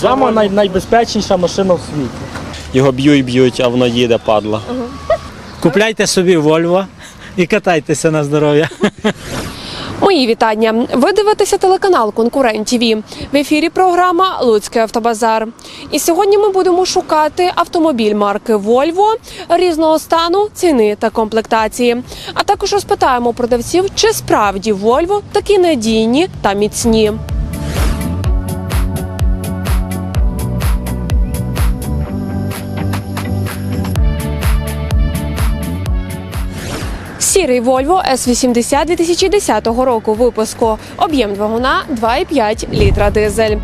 Сама най- найбезпечніша машина в світі. Його б'ють, б'ють, а воно їде, падла. Купляйте собі Вольво і катайтеся на здоров'я. Мої вітання. Ви дивитеся телеканал Конкурент ТВ. В ефірі програма Луцький автобазар. І сьогодні ми будемо шукати автомобіль марки Volvo різного стану, ціни та комплектації. А також розпитаємо продавців, чи справді Volvo такі надійні та міцні. Сірий Volvo S80 2010 року випуску. Об'єм двигуна 2,5 літра дизель.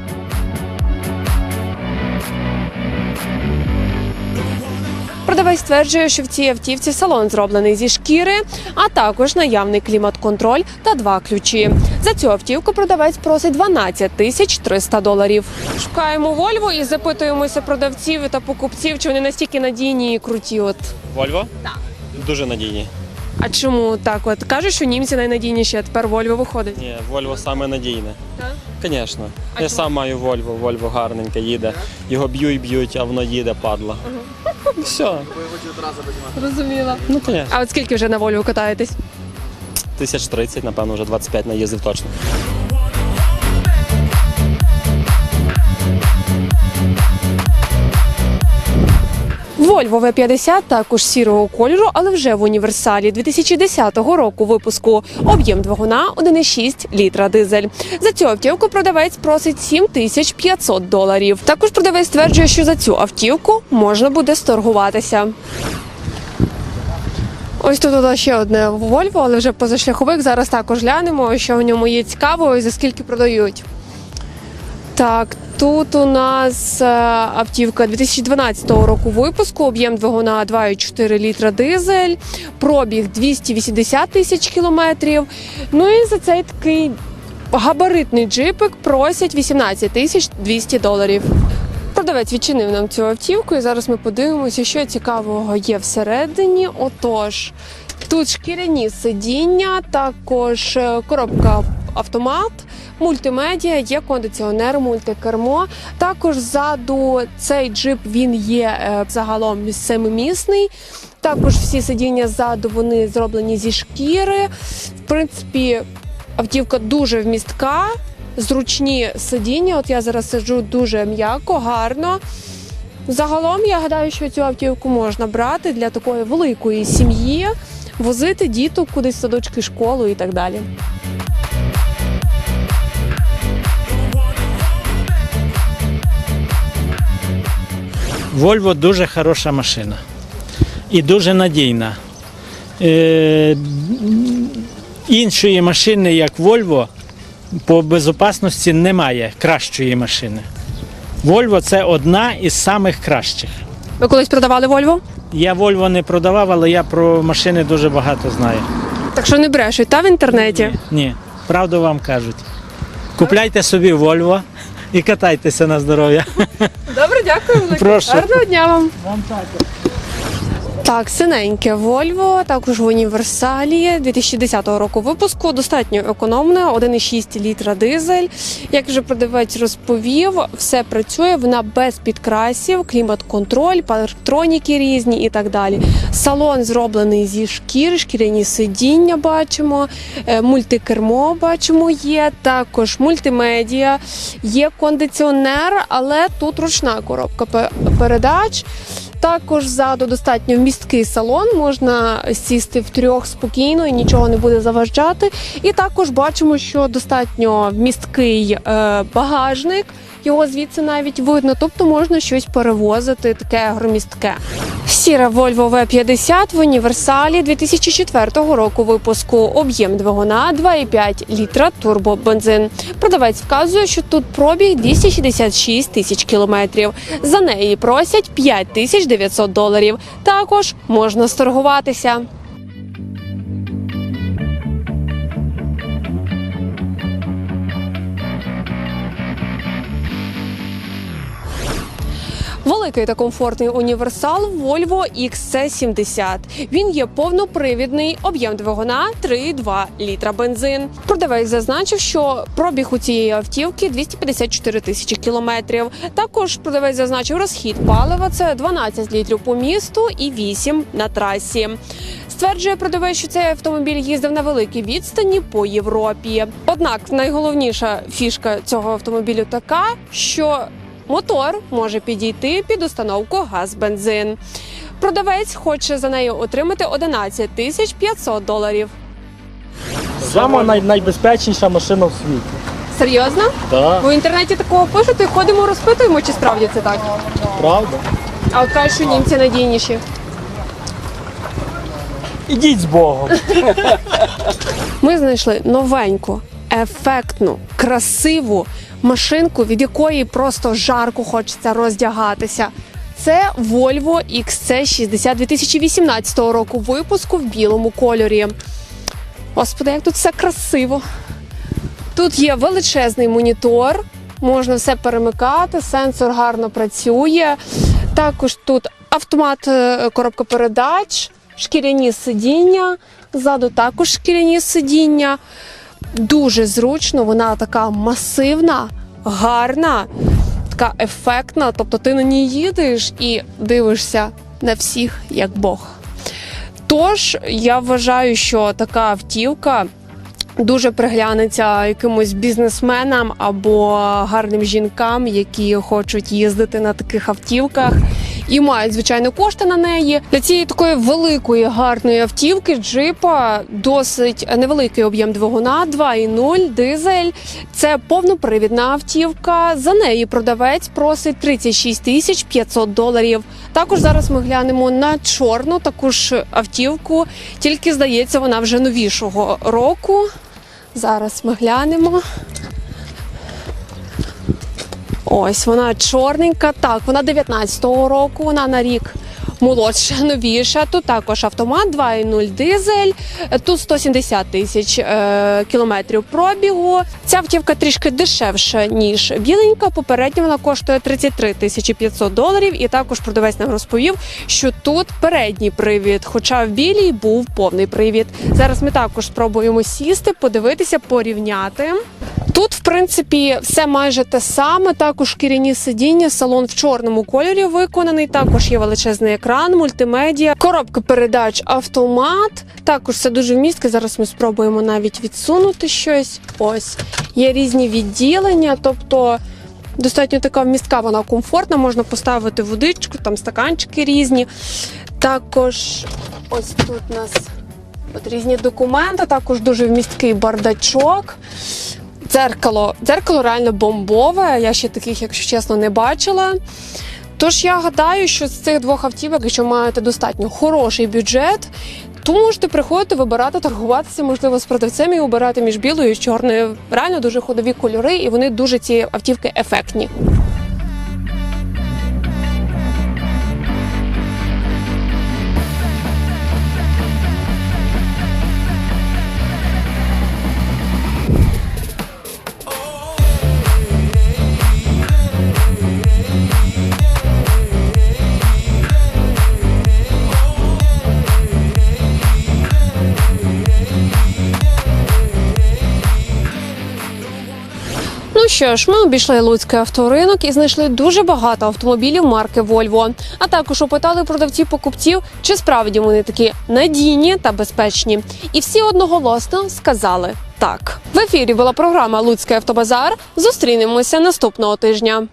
Продавець стверджує, що в цій автівці салон зроблений зі шкіри, а також наявний клімат-контроль та два ключі. За цю автівку продавець просить 12 тисяч 300 доларів. Шукаємо Volvo і запитуємося продавців та покупців, чи вони настільки надійні і круті. От Вольво? Так. Дуже надійні. А чому так? От кажуть, що німці найнадійніші, а тепер Вольво виходить. Ні, Вольво саме надійне. Так? Звісно. Я чому? сам маю Вольво, Вольво гарненьке їде. Його б'ють, б'ють, а воно їде, падла. Все. Розуміла. Ну, звісно. А от скільки вже на Вольво катаєтесь? Тисяч тридцять, напевно, вже 25 наїздив точно. Volvo V50 також сірого кольору, але вже в універсалі 2010 року випуску. Об'єм двигуна 1,6 літра дизель. За цю автівку продавець просить 7500 доларів. Також продавець стверджує, що за цю автівку можна буде сторгуватися. Ось тут ще одне Volvo, але вже позашляховик. Зараз також глянемо, що в ньому є цікаво і за скільки продають. Так, тут у нас е, автівка 2012 року випуску, об'єм двигуна 2,4 літра дизель, пробіг 280 тисяч кілометрів. Ну і за цей такий габаритний джипик просять 18 тисяч 200 доларів. Продавець відчинив нам цю автівку, і зараз ми подивимося, що цікавого є всередині. Отож, тут шкіряні сидіння, також е, коробка автомат, мультимедіа, є кондиціонер, мультикермо. Також ззаду цей джип він є е, загалом семимісний. Також всі сидіння ззаду вони зроблені зі шкіри. В принципі, автівка дуже вмістка. Зручні сидіння. От я зараз сиджу дуже м'яко, гарно. Загалом я гадаю, що цю автівку можна брати для такої великої сім'ї, возити діток кудись в садочки, школу і так далі. Вольво дуже хороша машина і дуже надійна. Е, іншої машини, як Вольво, по безопасності немає кращої машини. Вольво це одна із самих кращих. Ви колись продавали Вольво? Я Вольво не продавав, але я про машини дуже багато знаю. Так що не брешуть, та в інтернеті. Ні, правду вам кажуть. Купляйте собі Вольво і катайтеся на здоров'я. Добре, дякую. велике. Прошу. Гарного дня вам. Вам також. Так, синеньке Volvo, також в універсалі 2010 року випуску. Достатньо економне, 1,6 літра дизель. Як вже продавець розповів, все працює. Вона без підкрасів, клімат-контроль, парктроніки різні і так далі. Салон зроблений зі шкіри, шкіряні сидіння бачимо, е, мультикермо бачимо є. Також мультимедіа, є кондиціонер, але тут ручна коробка передач. Також ззаду достатньо вмісткий салон, можна сісти втрьох спокійно і нічого не буде заважати. І також бачимо, що достатньо вмісткий е, багажник. Його звідси навіть видно, тобто можна щось перевозити таке громістке. Сіра Volvo V50 в універсалі 2004 року випуску. Об'єм двигуна 2,5 літра турбобензин. Продавець вказує, що тут пробіг 266 тисяч кілометрів. За неї просять 5 тисяч 900 доларів. Також можна сторгуватися. Великий та комфортний універсал Volvo XC70. Він є повнопривідний, об'єм двигуна 3,2 літра бензин. Продавець зазначив, що пробіг у цієї автівки 254 тисячі кілометрів. Також продавець зазначив розхід палива це 12 літрів по місту і 8 на трасі. Стверджує продавець, що цей автомобіль їздив на великій відстані по Європі. Однак найголовніша фішка цього автомобілю така, що мотор може підійти під установку газ-бензин. Продавець хоче за нею отримати 11 тисяч 500 доларів. Сама най- найбезпечніша машина в світі. Серйозно? Так, В інтернеті такого пишуть, і ходимо, розпитуємо, чи справді це так. правда. А от кажуть, що німці надійніші. Ідіть з Богом. Ми знайшли новеньку, ефектну, красиву машинку, від якої просто жарко хочеться роздягатися. Це Volvo XC60 2018 року випуску в білому кольорі. Господи, як тут все красиво. Тут є величезний монітор, можна все перемикати, сенсор гарно працює. Також тут автомат е, коробка передач, шкіряні сидіння, ззаду також шкіряні сидіння. Дуже зручно, вона така масивна, гарна, така ефектна. Тобто ти на ній їдеш і дивишся на всіх як Бог. Тож я вважаю, що така автівка дуже приглянеться якимось бізнесменам або гарним жінкам, які хочуть їздити на таких автівках. І мають звичайно кошти на неї для цієї такої великої гарної автівки. Джипа досить невеликий об'єм двигуна, 2,0 дизель. Це повнопривідна автівка. За неї продавець просить 36 тисяч 500 доларів. Також зараз ми глянемо на чорну таку ж автівку, тільки здається, вона вже новішого року. Зараз ми глянемо. Ось вона чорненька. Так, вона 19-го року, вона на рік молодша, новіша. Тут також автомат 2.0 дизель. Тут 170 тисяч е, кілометрів пробігу. Ця автівка трішки дешевша, ніж біленька. Попередньо вона коштує 33 тисячі 500 доларів. І також продавець нам розповів, що тут передній привід, хоча в білій був повний привід. Зараз ми також спробуємо сісти, подивитися, порівняти. Тут, в принципі, все майже те саме. Також шкіряні сидіння, салон в чорному кольорі виконаний. Також є величезний екран, мультимедіа, коробка передач, автомат. Також все дуже вмістке. Зараз ми спробуємо навіть відсунути щось. Ось є різні відділення, тобто. Достатньо така вмістка, вона комфортна, можна поставити водичку, там стаканчики різні. Також ось тут у нас от різні документи, також дуже вмісткий бардачок. Дзеркало. Дзеркало реально бомбове. Я ще таких, якщо чесно, не бачила. Тож я гадаю, що з цих двох автівок, якщо маєте достатньо хороший бюджет, то можете приходити, вибирати, торгуватися, можливо, з продавцем і обирати між білою і чорною. Реально дуже ходові кольори, і вони дуже ці автівки ефектні. Що ж, ми обійшли Луцький авторинок і знайшли дуже багато автомобілів марки Volvo. А також опитали продавців покупців, чи справді вони такі надійні та безпечні. І всі одноголосно сказали так. В ефірі була програма Луцький автобазар. Зустрінемося наступного тижня.